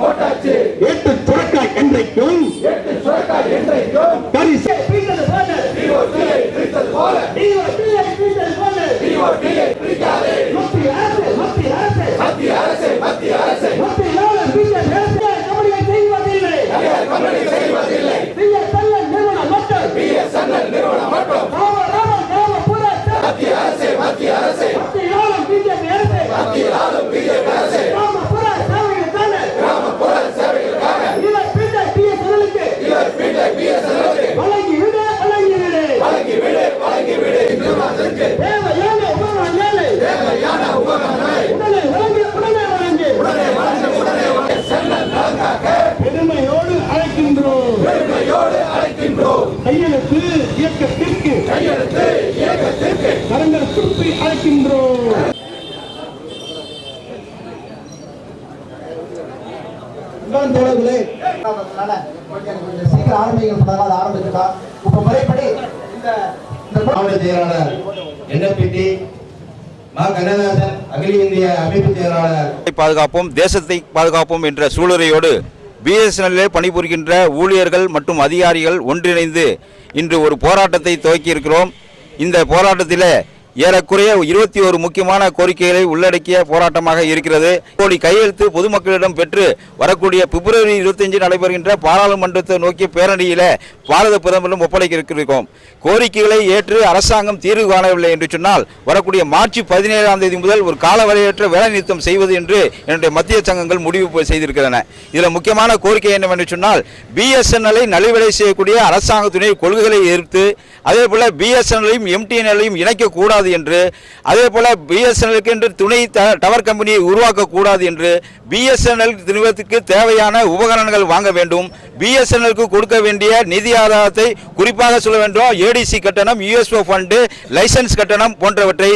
importa te அழைக்கின்றோம். கையெழுத்து இயக்கத்திற்கு கரங்கள் சுற்றி அழைக்கின்றோம். இன்னொரு தோழர்களே அதனால கொஞ்சம் கொஞ்சம் சீக்கிரம் ஆரம்பிங்க சொன்னாங்க அதை ஆரம்பிச்சுட்டோம் இப்ப முறைப்படி இந்த இந்த மாவட்ட செயலாளர் என்எப்பிடி மா கண்ணதாசன் அகில இந்திய அமைப்பு செயலாளர். பாதுகாப்போம் தேசத்தை பாதுகாப்போம் என்ற சூளுரையோடு பிஎஸ்என்எல்லே பணிபுரிகின்ற ஊழியர்கள் மற்றும் அதிகாரிகள் ஒன்றிணைந்து இன்று ஒரு போராட்டத்தை துவக்கியிருக்கிறோம். இந்த போராட்டத்தில் ஏறக்குறைய இருபத்தி ஒரு முக்கியமான கோரிக்கைகளை உள்ளடக்கிய போராட்டமாக இருக்கிறது. கோடி கையெழுத்து பொதுமக்களிடம் பெற்று வரக்கூடிய பிப்ரவரி இருபத்தஞ்சு நடைபெறுகின்ற பாராளுமன்றத்தை நோக்கிய பேரணியில் பாரத பிரதமரிடம் ஒப்படைக்க இருக்கிறோம் கோரிக்கைகளை ஏற்று அரசாங்கம் தீர்வு காணவில்லை என்று சொன்னால் வரக்கூடிய மார்ச் பதினேழாம் தேதி முதல் ஒரு காலவரையற்ற வேலைநிறுத்தம் செய்வது என்று என்னுடைய மத்திய சங்கங்கள் முடிவு செய்திருக்கின்றன. இதில் முக்கியமான கோரிக்கை என்னவென்று சொன்னால் பிஎஸ்என்எல்லை நலிவடை செய்யக்கூடிய அரசாங்கத்துடைய கொள்கைகளை எதிர்த்து அதே போல பிஎஸ்என்எல்லையும் எம்டிஎன்எல்லையும் இணைக்கக்கூடாது என்று அதே போல பிஎஸ்என்எலுக்கு என்று துணை டவர் கம்பெனியை உருவாக்கக்கூடாது என்று பிஎஸ்என்எல் நிறுவனத்துக்கு தேவையான உபகரணங்கள் வாங்க வேண்டும். பிஎஸ்என்எலுக்கு கொடுக்க வேண்டிய நிதி ஆதாரத்தை குறிப்பாக சொல்ல வேண்டும். ஏடிசி கட்டணம் யுஎஸ்ஓ ஃபண்டு லைசன்ஸ் கட்டணம் போன்றவற்றை